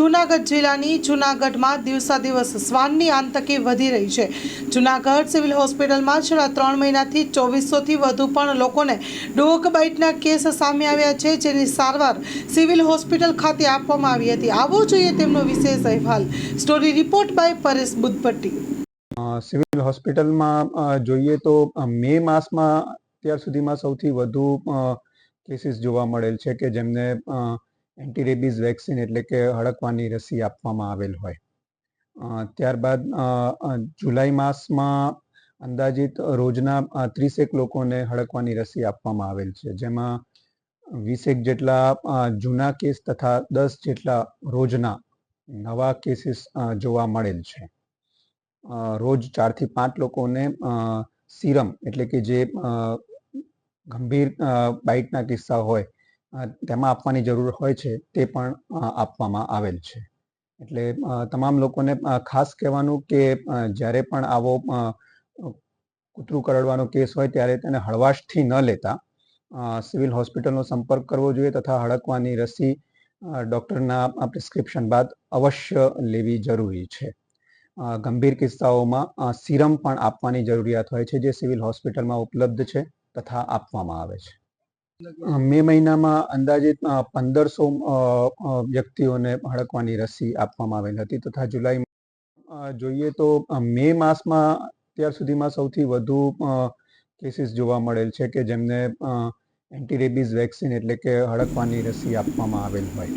જૂનાગઢ જિલ્લાની જૂનાગઢમાં દિવસા દિવસ શ્વાનની આંતકી વધી રહી છે. જૂનાગઢ સિવિલ હોસ્પિટલમાં છેલ્લા ત્રણ મહિનાથી ચોવીસોથી વધુ પણ લોકોને ડોગ બાઇટના કેસ સામે આવ્યા છે, જેની સારવાર સિવિલ હોસ્પિટલ ખાતે આપવામાં આવી હતી. આવો જોઈએ તેમનો વિશેષ અહેવાલ. Story report by Paresh Buddhapatti. Civil હોસ્પિટલમાં જોઈએ તો મે માસમાં અત્યાર સુધીમાં સૌથી વધુ કેસીસ જોવા મળેલ છે કે જેમને એન્ટી રેબીઝ વેક્સિન એટલે કે હડકવાની રસી આપવામાં આવેલ હોય. ત્યારબાદ જુલાઈ માસમાં અંદાજિત રોજના ત્રીસેક લોકોને હડકવાની રસી આપવામાં આવેલ છે. જેમાં વીસેક જેટલા જૂના કેસ તથા દસ જેટલા રોજના નવા કેસીસ જોવા મળેલ છે. રોજ ચારથી પાંચ લોકોને સીરમ એટલે કે જે ગંભીર બાઇટના કિસ્સા હોય તેમાં આપવાની જરૂર હોય છે તે પણ આપવામાં આવેલ છે. એટલે તમામ લોકોને ખાસ કહેવાનું કે જ્યારે પણ આવો કૂતરું કરડવાનો કેસ હોય ત્યારે તેને હળવાશથી ન લેતા સિવિલ હોસ્પિટલનો સંપર્ક કરવો જોઈએ તથા હડકવાની રસી ડૉક્ટરના પ્રિસ્ક્રિપ્શન બાદ અવશ્ય લેવી જરૂરી છે. ગંભીર કિસ્સાઓમાં સીરમ પણ આપવાની જરૂરિયાત હોય છે જે સિવિલ હોસ્પિટલમાં ઉપલબ્ધ છે તથા આપવામાં આવે છે. મે મહિનામાં અંદાજિત પંદરસો વ્યક્તિઓને હડકવાની રસી આપવામાં આવેલ હતી તથા જુલાઈ જોઈએ તો મે માસમાં અત્યાર સુધીમાં સૌથી વધુ કેસીસ જોવા મળેલ છે કે જેમને એન્ટી રેબીઝ વેક્સિન એટલે કે હડકવાની રસી આપવામાં આવેલ હોય.